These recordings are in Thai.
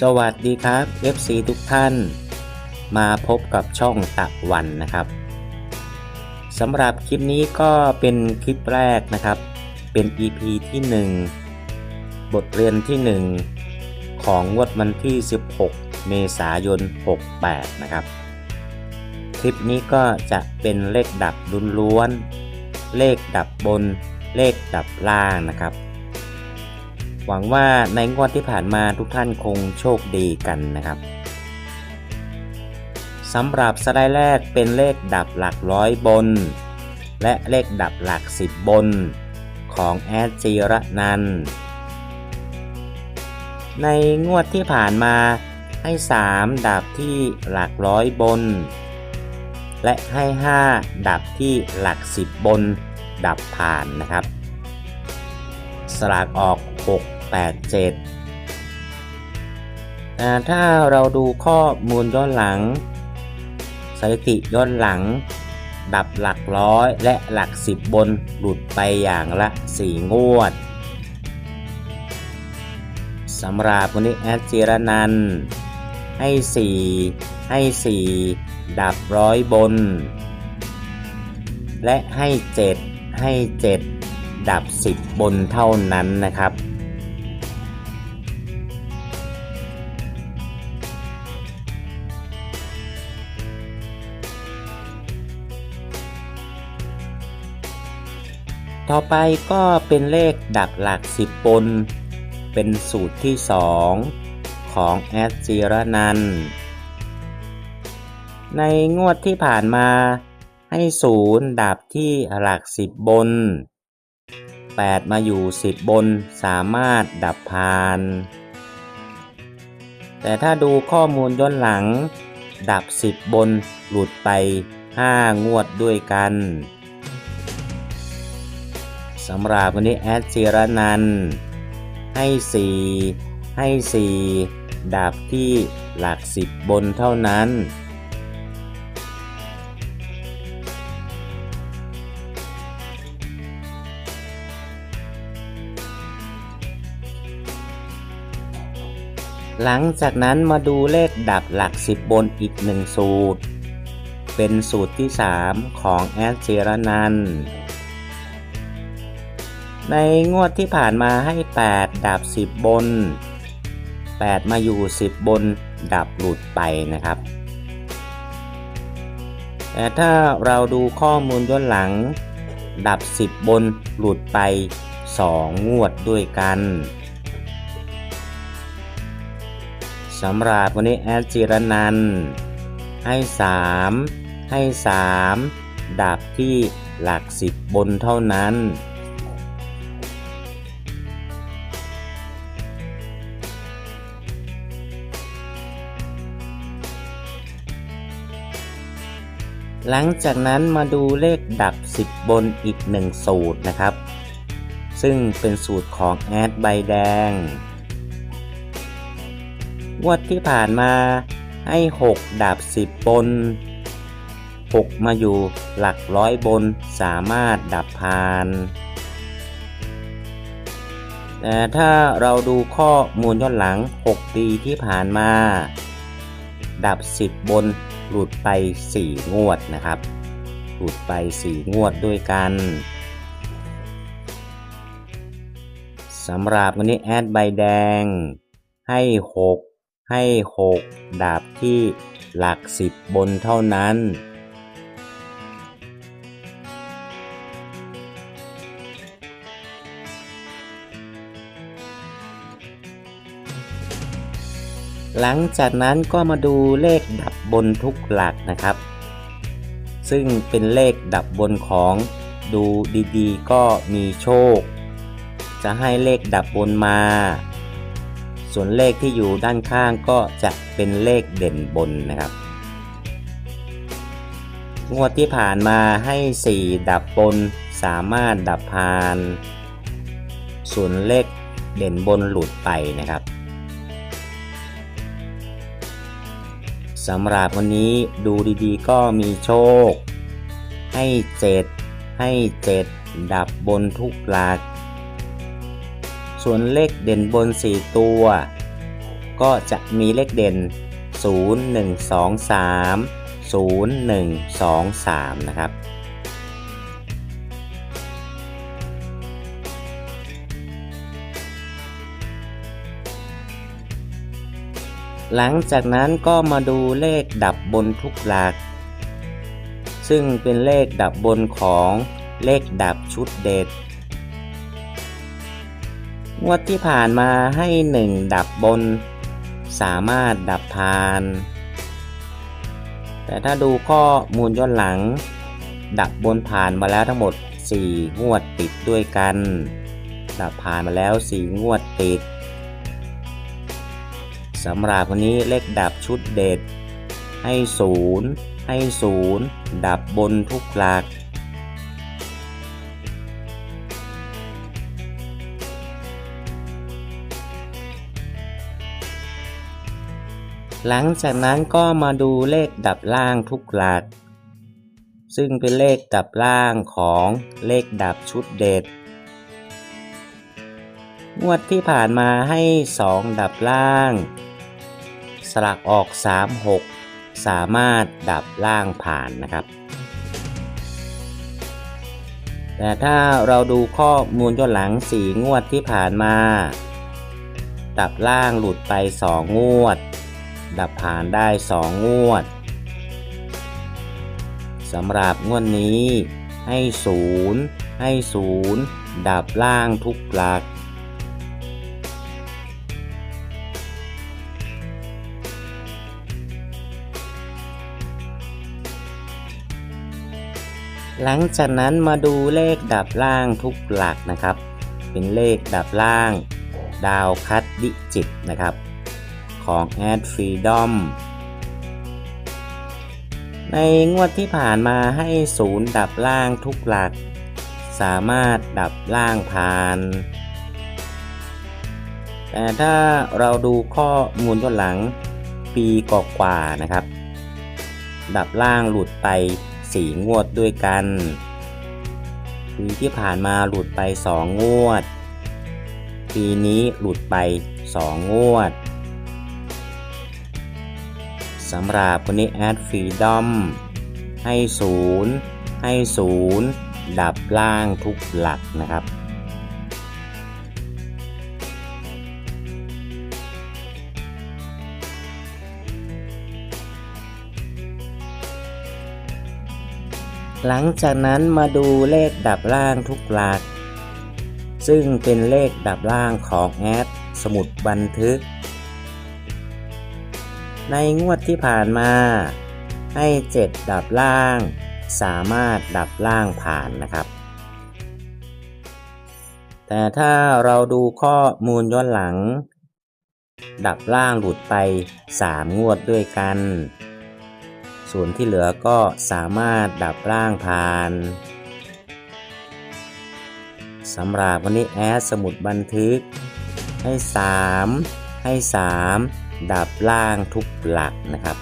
สวัสดีครับ FC ทุกท่าน มาพบกับช่องตะวันนะครับสำหรับคลิปนี้ก็เป็นคลิปแรกนะครับ เป็น EP ที่ 1 บทเรียนที่ 1 ของงวดวันที่ 16 เมษายน 68 นะครับ คลิปนี้ก็จะเป็นเลขดับล้วนๆเลขดับบนเลขดับล่างนะครับ หวังว่าในงวดที่ผ่านมาทุกท่านคงโชคดีกันนะครับสำหรับสไลด์แรกเป็นเลขดับหลักร้อยบน และเลขดับหลักสิบบน ของแอดจีระนัน ในงวดที่ผ่านมาให้ 3 ดับที่หลักร้อยบน และให้ 5 ดับที่หลักสิบบน ดับผ่านนะครับ สลากออก 6 8 7แต่ถ้าเราดูข้อมูลย้อนหลัง สถิติย้อนหลัง ดับหลักร้อยและหลักสิบบนหลุดไปอย่างละ 4 งวดสำหรับวันนี้แอดจิรนันให้ 4 ให้ 4 ดับร้อยบน และให้ 7 ให้ 7 ดับ 10 บนเท่านั้นนะครับ ต่อไปก็เป็นเลขดับหลัก10บนเป็นสูตรที่ 2 ของแอดจีรนัน ในงวดที่ผ่านมาให้ศูนย์ดับที่หลัก10บบน 8 มาอยู่ 10 บนสามารถดับพาน แต่ถ้าดูข้อมูลย้อนหลัง ดับ 10 บนหลุดไป 5 งวดด้วยกันำหรับวันนี้แอดจิรนันให้4ให้4ดับที่หลัก10บนเท่านั้น หลังจากนั้นมาดูเลขดับหลัก10บนอีกหนึ่งสูตร เป็นสูตรที่ 3 ของแอดเจรนัน ในงวดที่ผ่านมาให้ 8 ดับ 10 บน 8 มาอยู่ 10 บน ดับหลุดไปนะครับ แต่ถ้าเราดูข้อมูลย้อนหลัง ดับ 10 บนหลุดไป 2 งวดด้วยกันสำหรับวันนี้แอดจิรนันให้ 3 ให้ 3 ดับที่หลัก 10 บนเท่านั้น หลังจากนั้นมาดูเลขดับ 10 บนอีก 1 สูตรนะครับ ซึ่งเป็นสูตรของแอดใบแดงงวดที่ผ่านมาให้ 6 ดับ 10 บน 6 มาอยู่หลักร้อยบนสามารถดับพานแต่ถ้าเราดูข้อมูลย้อนหลัง 6 ปีที่ผ่านมา ดับ 10 บน หลุดไป 4 งวดนะครับ หลุดไป 4 งวดด้วยกันสำหรับวันนี้แอดใบแดง ให้ 6 ให้ 6 ดาบที่หลัก 10 บนเท่านั้น หลังจากนั้นก็มาดูเลขดับบนทุกหลักนะครับ ซึ่งเป็นเลขดับบนของดูดีๆ ก็มีโชค จะให้เลขดับบนมา ส่วนเลขที่อยู่ด้านข้างก็จะเป็นเลขเด่นบนนะครับ งวดที่ผ่านมาให้ 4 ดับบนสามารถดับพาน ส่วนเลขเด่นบนหลุดไปนะครับ สำหรับวันนี้ดูดีๆ ก็มีโชค ให้เจ็ดให้เจ็ดับบนทุกหลัก ส่วนเลขเด่นบน 4 ตัว ก็จะมีเลขเด่น 0 1 2 3 0 1 2 3 นะครับ หลังจากนั้นก็มาดูเลขดับบนทุกหลัก ซึ่งเป็นเลขดับบนของเลขดับชุดเด็ด งวดที่ผ่านมาให้หนึ่งดับบน สามารถดับพาน แต่ถ้าดูข้อมูลย้อนหลัง ดับบนผ่านมาแล้วทั้งหมด 4 งวดติดด้วยกัน ดับผ่านมาแล้ว 4 งวดติด สำหรับวันนี้เลขดับชุดเด็ด ให้ศูนย์ให้ศูนย์ดับบนทุกหลัก หลังจากนั้นก็มาดูเลขดับล่างทุกหลัก ซึ่งเป็นเลขดับล่างของเลขดับชุดเด็ดงวดที่ผ่านมาให้ 2 ดับล่าง สลักออก 3 6 สามารถดับล่างผ่านนะครับ แต่ถ้าเราดูข้อมูลย้อนหลัง 4 งวดที่ผ่านมา ดับล่างหลุดไป 2 งวด ดับผ่านได้ 2 งวดสำหรับงวดนี้ให้ 0 ให้ 0 ดับล่างทุกหลัก หลังจากนั้นมาดูเลขดับล่างทุกหลักนะครับ เป็นเลขดับล่าง ดาวคัดดิจิตนะครับ ของ Ad Freedom ในงวดที่ผ่านมาให้ศูนย์ดับล่างทุกหลัก สามารถดับล่างผ่าน แต่ถ้าเราดูข้อมูลย้อนหลังปีกกว่านะครับ ดับล่างหลุดไป 4 งวดด้วยกันปีที่ผ่านมาหลุดไป 2 งวด ปีนี้หลุดไป 2 งวดสำหรับคนนี้แอดฟรีดอมให้ 0 ให้ 0 ดับล่างทุกหลักนะครับ หลังจากนั้นมาดูเลขดับล่างทุกหลัก ซึ่งเป็นเลขดับล่างของแอดสมุดบันทึก ในงวดที่ผ่านมา ให้ 7 ดับล่าง สามารถดับล่างผ่านนะครับ แต่ถ้าเราดูข้อมูลย้อนหลัง ดับล่างหลุดไป 3 งวดด้วยกัน ส่วนที่เหลือก็สามารถดับล่างผ่านสำหรับวันนี้แอดสมุดบันทึก ให้ 3 ให้ 3 ดับล่างทุกหลักนะครับ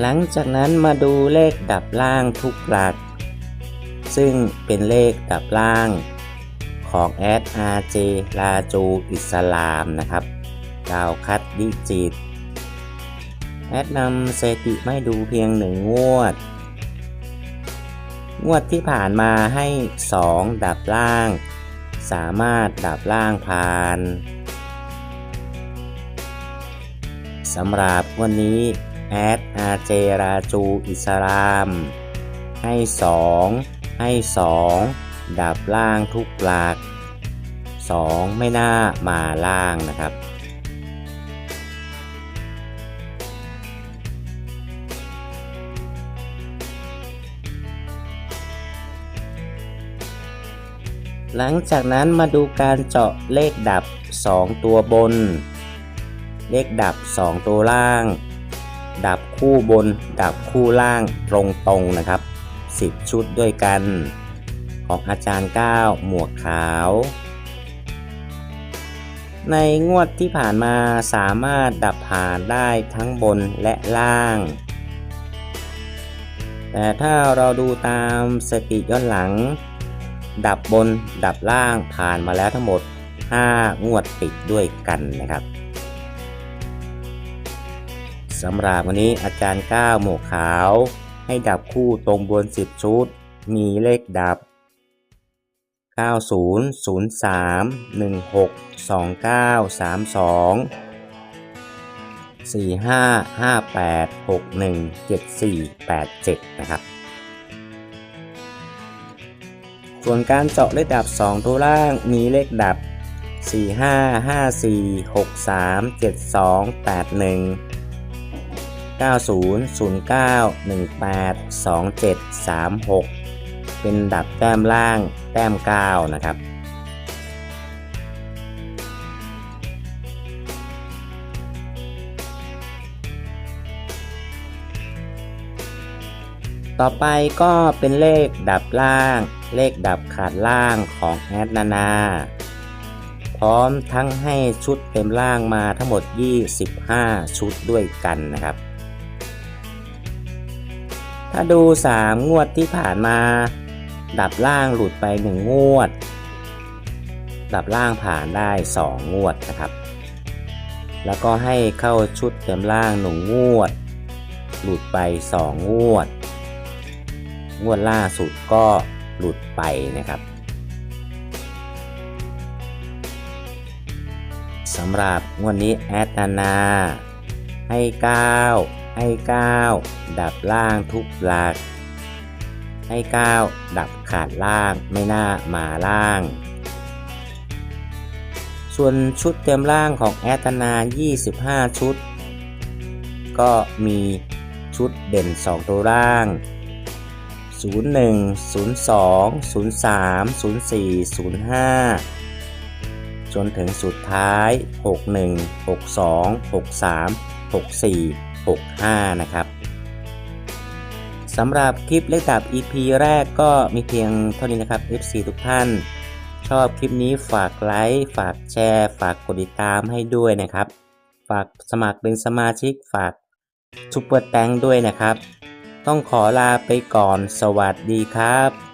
หลังจากนั้นมาดูเลขดับล่างทุกหลัก ซึ่งเป็นเลขดับล่างของแอด RJ ลาจูอิสลามนะครับดาวคัดดิจิต แอดนำสถิติไม่ดูเพียงหนึ่งงวด งวดที่ผ่านมาให้ 2 ดับล่าง สามารถดับล่างผ่านสำหรับวันนี้แอดอาเจราจูอิสลาม ให้ 2 ให้2ดับล่างทุกหลัก 2 ไม่น่ามาล่างนะครับ หลังจากนั้นมาดูการเจาะเลขดับ 2 ตัวบน เลขดับ 2 ตัวล่าง ดับคู่บน ดับคู่ล่างตรงๆนะครับ 10 ชุดด้วยกัน ของอาจารย์ 9 หมวกขาว ในงวดที่ผ่านมาสามารถดับผ่านได้ทั้งบนและล่าง แต่ถ้าเราดูตามสติย้อนหลัง ดับบนดับล่างผ่านมาแล้วทั้งหมด 5 งวดติดด้วยกันนะครับสำหรับวันนี้อาจารย์ก้าวหมวกขาว ให้ดับคู่ตรงบน 10 ชุด มีเลขดับ 90 03 16 29 32 45 58 61 74 87 นะครับ ส่วนการเจาะเลขดับ 2 ตัวล่างมีเลขดับ 4554637281 90 09 18 27 36 เป็นดับแต้มล่างแต้ม 9 นะครับต่อไปก็เป็นเลขดับล่าง เลขดับขาดล่างของแอดนานา พร้อมทั้งให้ชุดเต็มล่างมาทั้งหมด 25 ชุดด้วยกันนะครับ ถ้าดู 3 งวดที่ผ่านมา ดับล่างหลุดไป 1 งวด ดับล่างผ่านได้ 2 งวดนะครับ แล้วก็ให้เข้าชุดเต็มล่าง 1 งวด หลุดไป 2 งวด งวดล่าสุดก็หลุดไปนะครับสำหรับงวดนี้แอดนานาให้ 9 ให้9ดับล่างทุกหลัก ให้9ดับขาดล่างไม่น่ามาล่าง ส่วนชุดเต็มล่างของแอดนา 25 ชุด ก็มีชุดเด่น 2 ตัวล่าง 01 02 03 04 05จนถึงสุดท้าย 61 62 63 64 65 นะครับสำหรับคลิปเลขดับ EP แรกก็มีเพียงเท่านี้นะครับ FC ทุกท่าน ชอบคลิปนี้ฝากไลค์ฝากแชร์ ฝากกดติดตามให้ด้วยนะครับ ฝากสมัครเป็นสมาชิกฝากซุปเปอร์แตงด้วยนะครับ ต้องขอลาไปก่อนสวัสดีครับ